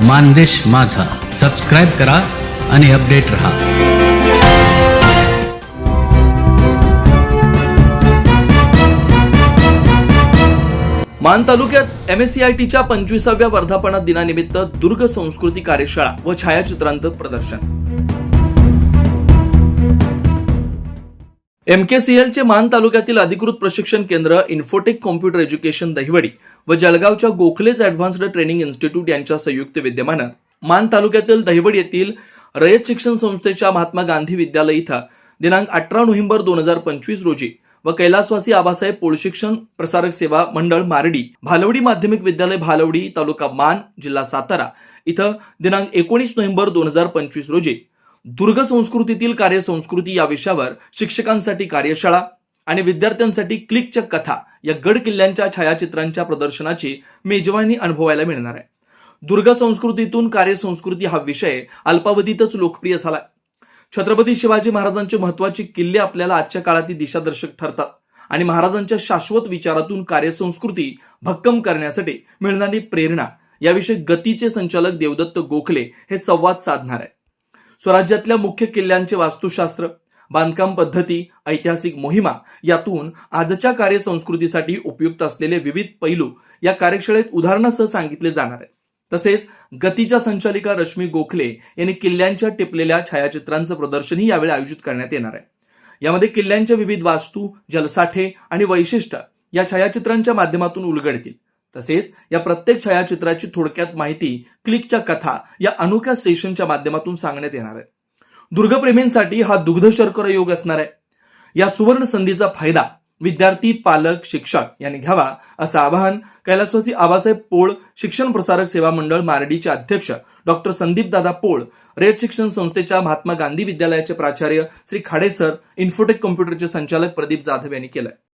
मानदेश माझा. सबस्क्राईब करा आणि अपडेट रहा. मान तालुक्यात एम एस सी आय टीच्या पंचवीसाव्या वर्धापना दिनानिमित्त दुर्ग संस्कृती कार्यशाळा व छायाचित्रांचं प्रदर्शन. एम के सी एलचे मान तालुक्यातील अधिकृत प्रशिक्षण केंद्र इन्फोटेक कॉम्प्युटर एज्युकेशन दहिवडी व जळगावच्या गोखलेज ॲडव्हान्स्ड ट्रेनिंग इन्स्टिट्यूट यांच्या संयुक्त विद्यमानं मान तालुक्यातील दहिवडी येथील रयत शिक्षण संस्थेच्या महात्मा गांधी विद्यालय इथं दिनांक अठरा नोव्हेंबर दोन हजार पंचवीस रोजी व कैलासवासी आबासाहेब पोळशिक्षण प्रसारक सेवा मंडळ मारडी भालवडी माध्यमिक विद्यालय भालवडी तालुका मान जिल्हा सातारा इथं दिनांक एकोणीस नोव्हेंबर दोन हजार पंचवीस रोजी दुर्ग संस्कृतीतील कार्यसंस्कृती या विषयावर शिक्षकांसाठी कार्यशाळा आणि विद्यार्थ्यांसाठी क्लिकच्या कथा या गड किल्ल्यांच्या छायाचित्रांच्या प्रदर्शनाची मेजवानी अनुभवायला मिळणार आहे. दुर्ग संस्कृतीतून कार्यसंस्कृती हा विषय अल्पावधीतच लोकप्रिय झाला छत्रपती शिवाजी महाराजांचे महत्त्वाचे किल्ले आपल्याला आजच्या काळातील दिशादर्शक ठरतात आणि महाराजांच्या शाश्वत विचारातून कार्यसंस्कृती भक्कम करण्यासाठी मिळणारी प्रेरणा याविषयी गतीचे संचालक देवदत्त गोखले हे संवाद साधणार आहे स्वराज्यातल्या मुख्य किल्ल्यांचे वास्तुशास्त्र बांधकाम पद्धती ऐतिहासिक मोहिमा यातून आजच्या कार्यसंस्कृतीसाठी उपयुक्त असलेले विविध पैलू या कार्यशाळेत उदाहरणासह सांगितले जाणार आहे तसेच गतीच्या संचालिका रश्मी गोखले यांनी किल्ल्यांच्या टिपलेल्या छायाचित्रांचं प्रदर्शनही यावेळी आयोजित करण्यात येणार आहे. यामध्ये किल्ल्यांच्या विविध वास्तू जलसाठे आणि वैशिष्ट्य या छायाचित्रांच्या माध्यमातून उलगडतील. तसेच या प्रत्येक छायाचित्राची थोडक्यात माहिती क्लिकच्या कथा या अनोख्या सेशनच्या माध्यमातून सांगण्यात येणार आहे. दुर्गप्रेमींसाठी हा दुग्ध शर्करा योग असणार आहे. या सुवर्ण संधीचा फायदा विद्यार्थी पालक शिक्षक यांनी घ्यावा असं आवाहन कैलासवासी आबासाहेब पोळ शिक्षण प्रसारक सेवा मंडळ मारडीचे अध्यक्ष डॉक्टर संदीप दादा पोळ रेड शिक्षण संस्थेच्या महात्मा गांधी विद्यालयाचे प्राचार्य श्री खाडे सर इन्फोटेक कॉम्प्युटरचे संचालक प्रदीप जाधव यांनी केलंय.